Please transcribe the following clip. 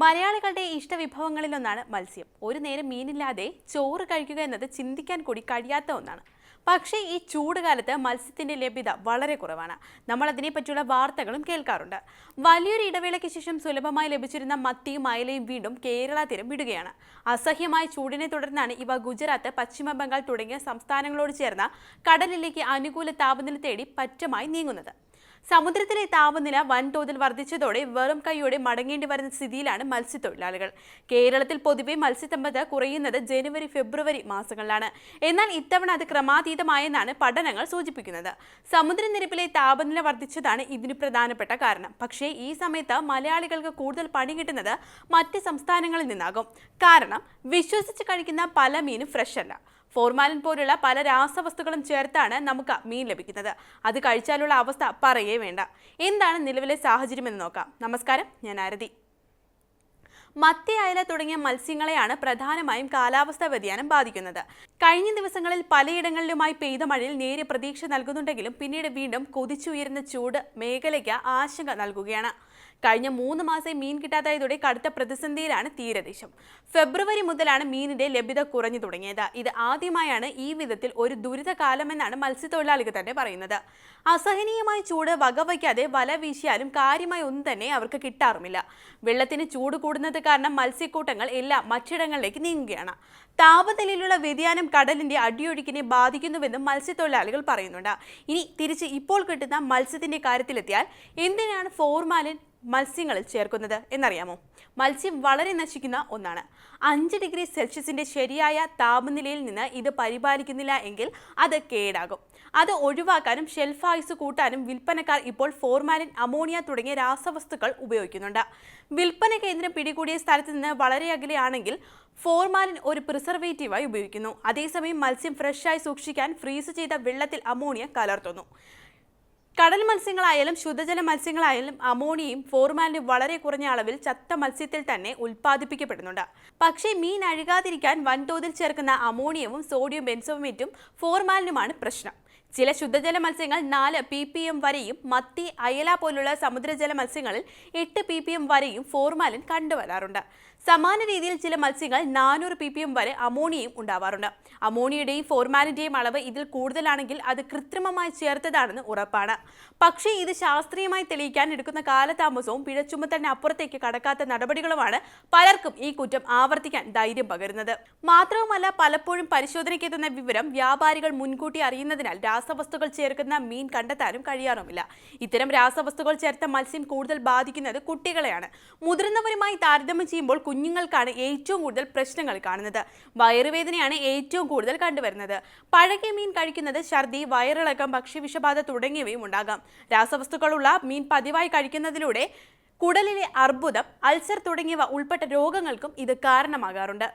മലയാളികളുടെ ഇഷ്ടവിഭവങ്ങളിലൊന്നാണ് മത്സ്യം. ഒരു നേരം മീനില്ലാതെ ചോറ് കഴിക്കുക എന്നത് ചിന്തിക്കാൻ കൂടി കഴിയാത്ത ഒന്നാണ്. പക്ഷേ ഈ ചൂട് കാലത്ത് മത്സ്യത്തിന്റെ ലഭ്യത വളരെ കുറവാണ്. നമ്മൾ അതിനെപ്പറ്റിയുള്ള വാർത്തകളും കേൾക്കാറുണ്ട്. വലിയൊരു ഇടവേളയ്ക്ക് ശേഷം സുലഭമായി ലഭിച്ചിരുന്ന മത്തിയും അയലയും വീണ്ടും കേരള തീരം വിടുകയാണ്. അസഹ്യമായ ചൂടിനെ തുടർന്നാണ് ഇവ ഗുജറാത്ത് പശ്ചിമ ബംഗാൾ തുടങ്ങിയ സംസ്ഥാനങ്ങളോട് ചേർന്ന കടലിലേക്ക് അനുകൂല താപനില തേടി പറ്റമായി നീങ്ങുന്നത്. സമുദ്രത്തിലെ താപനില വൻതോതിൽ വർദ്ധിച്ചതോടെ വെറും കൈയോടെ മടങ്ങേണ്ടി വരുന്ന സ്ഥിതിയിലാണ് മത്സ്യത്തൊഴിലാളികൾ. കേരളത്തിൽ പൊതുവെ മത്സ്യസമ്പത്ത് കുറയുന്നത് ജനുവരി ഫെബ്രുവരി മാസങ്ങളിലാണ്. എന്നാൽ ഇത്തവണ അത് ക്രമാതീതമായെന്നാണ് പഠനങ്ങൾ സൂചിപ്പിക്കുന്നത്. സമുദ്രനിരപ്പിലെ താപനില വർദ്ധിച്ചതാണ് ഇതിന് പ്രധാനപ്പെട്ട കാരണം. പക്ഷേ ഈ സമയത്ത് മലയാളികൾക്ക് കൂടുതൽ പണി കിട്ടുന്നത് മറ്റ് സംസ്ഥാനങ്ങളിൽ നിന്നാകും. കാരണം വിശ്വസിച്ച് കഴിക്കുന്ന പല മീനും ഫ്രഷ് അല്ല ഫോർമാലിൻ പോലുള്ള പല രാസവസ്തുക്കളും ചേർത്താണ് നമുക്ക് മീൻ ലഭിക്കുന്നത്. അത് കഴിച്ചാലുള്ള അവസ്ഥ പറയേ വേണ്ട. എന്താണ് നിലവിലെ സാഹചര്യം എന്ന് നോക്കാം. നമസ്കാരം ഞാൻ ആരതി. മത്തി അയല തുടങ്ങിയ മത്സ്യങ്ങളെയാണ് പ്രധാനമായും കാലാവസ്ഥാ വ്യതിയാനം ബാധിക്കുന്നത്. കഴിഞ്ഞ ദിവസങ്ങളിൽ പലയിടങ്ങളിലുമായി പെയ്ത മഴയിൽ നേരിയ പ്രതീക്ഷ നൽകുന്നുണ്ടെങ്കിലും പിന്നീട് വീണ്ടും കൊതിച്ചുയരുന്ന ചൂട് മേഖലയ്ക്ക് ആശങ്ക നൽകുകയാണ്. കഴിഞ്ഞ മൂന്ന് മാസം മീൻ കിട്ടാതായതോടെ കടുത്ത പ്രതിസന്ധിയിലാണ് തീരദേശം. ഫെബ്രുവരി മുതലാണ് മീനിന്റെ ലഭ്യത കുറഞ്ഞു തുടങ്ങിയത്. ഇത് ആദ്യമായാണ് ഈ വിധത്തിൽ ഒരു ദുരിതകാലമെന്നാണ് മത്സ്യത്തൊഴിലാളികൾ തന്നെ പറയുന്നത്. അസഹനീയമായ ചൂട് വകവയ്ക്കാതെ വല വീശിയാലും കാര്യമായി ഒന്നും തന്നെ അവർക്ക് കിട്ടാറുമില്ല. വെള്ളത്തിന് ചൂട് കൂടുന്നത് കാരണം മത്സ്യക്കൂട്ടങ്ങൾ എല്ലാം മറ്റിടങ്ങളിലേക്ക് നീങ്ങുകയാണ്. താപനിലയിലുള്ള വ്യതിയാനം കടലിന്റെ അടിയൊഴുക്കിനെ ബാധിക്കുന്നുവെന്നും മത്സ്യത്തൊഴിലാളികൾ പറയുന്നുണ്ട്. ഇനി തിരിച്ച് ഇപ്പോൾ കിട്ടുന്ന മത്സ്യത്തിന്റെ കാര്യത്തിലെത്തിയാൽ എന്തിനാണ് ഫോർമാലിൻ മത്സ്യങ്ങളിൽ ചേർക്കുന്നത് എന്നറിയാമോ? മത്സ്യം വളരെ നശിക്കുന്ന ഒന്നാണ്. അഞ്ച് ഡിഗ്രി സെൽഷ്യസിന്റെ ശരിയായ താപനിലയിൽ നിന്ന് ഇത് പരിപാലിക്കുന്നില്ല എങ്കിൽ അത് കേടാകും. അത് ഒഴിവാക്കാനും ഷെൽഫ് ആയുസ് കൂട്ടാനും വിൽപ്പനക്കാർ ഇപ്പോൾ ഫോർമാലിൻ അമോണിയ തുടങ്ങിയ രാസവസ്തുക്കൾ ഉപയോഗിക്കുന്നുണ്ട്. വിൽപ്പന കേന്ദ്രം പിടികൂടിയ സ്ഥലത്ത് നിന്ന് വളരെ അകലെയാണെങ്കിൽ ഫോർമാലിൻ ഒരു പ്രിസർവേറ്റീവായി ഉപയോഗിക്കുന്നു. അതേസമയം മത്സ്യം ഫ്രഷായി സൂക്ഷിക്കാൻ ഫ്രീസ് ചെയ്ത വെള്ളത്തിൽ അമോണിയ കലർത്തുന്നു. കടൽ മത്സ്യങ്ങളായാലും ശുദ്ധജല മത്സ്യങ്ങളായാലും അമോണിയയും ഫോർമാലിനും വളരെ കുറഞ്ഞ അളവിൽ ചത്ത മത്സ്യത്തിൽ തന്നെ ഉൽപ്പാദിപ്പിക്കപ്പെടുന്നുണ്ട്. പക്ഷേ മീൻ അഴുകാതിരിക്കാൻ വൻതോതിൽ ചേർക്കുന്ന അമോണിയവും സോഡിയം ബെൻസോമേറ്റും ഫോർമാലിനുമാണ് പ്രശ്നം. ചില ശുദ്ധജല മത്സ്യങ്ങൾ നാല് പി പി എം വരെയും മത്തി അയല പോലുള്ള സമുദ്രജല മത്സ്യങ്ങളിൽ എട്ട് പി പി എം വരെയും ഫോർമാലിൻ കണ്ടുവരാറുണ്ട്. സമാന രീതിയിൽ ചില മത്സ്യങ്ങൾ നാനൂറ് പി പി എം വരെ അമോണിയയും ഉണ്ടാവാറുണ്ട്. അമോണിയയുടെയും ഫോർമാലിന്റെയും അളവ് ഇതിൽ കൂടുതലാണെങ്കിൽ അത് കൃത്രിമമായി ചേർത്തതാണെന്ന് ഉറപ്പാണ്. പക്ഷേ ഇത് ശാസ്ത്രീയമായി തെളിയിക്കാൻ എടുക്കുന്ന കാലതാമസവും പിഴ ചുമത്തലിന് അപ്പുറത്തേക്ക് കടക്കാത്ത നടപടികളുമാണ് പലർക്കും ഈ കുറ്റം ആവർത്തിക്കാൻ ധൈര്യം പകരുന്നത്. മാത്രവുമല്ല പലപ്പോഴും പരിശോധനയ്ക്കെത്തുന്ന വിവരം വ്യാപാരികൾ മുൻകൂട്ടി അറിയുന്നതിനാൽ രാസവസ്തുക്കൾ ചേർക്കുന്ന മീൻ കണ്ടെത്താനും കഴിയാറുമില്ല. ഇത്തരം രാസവസ്തുക്കൾ ചേർത്ത മത്സ്യം കൂടുതൽ ബാധിക്കുന്നത് കുട്ടികളെയാണ്. മുതിർന്നവരുമായി താരതമ്യം ചെയ്യുമ്പോൾ കുഞ്ഞുങ്ങൾക്കാണ് ഏറ്റവും കൂടുതൽ പ്രശ്നങ്ങൾ കാണുന്നത്. വയറുവേദനയാണ് ഏറ്റവും കൂടുതൽ കണ്ടുവരുന്നത്. പഴകിയ മീൻ കഴിക്കുന്നത് ഛർദി വയറിളക്കം ഭക്ഷ്യവിഷബാധ തുടങ്ങിയവയും ഉണ്ടാകാം. രാസവസ്തുക്കളുള്ള മീൻ പതിവായി കഴിക്കുന്നതിലൂടെ കുടലിലെ അർബുദം അൾസർ തുടങ്ങിയവ ഉൾപ്പെട്ട രോഗങ്ങൾക്കും ഇത് കാരണമാകാറുണ്ട്.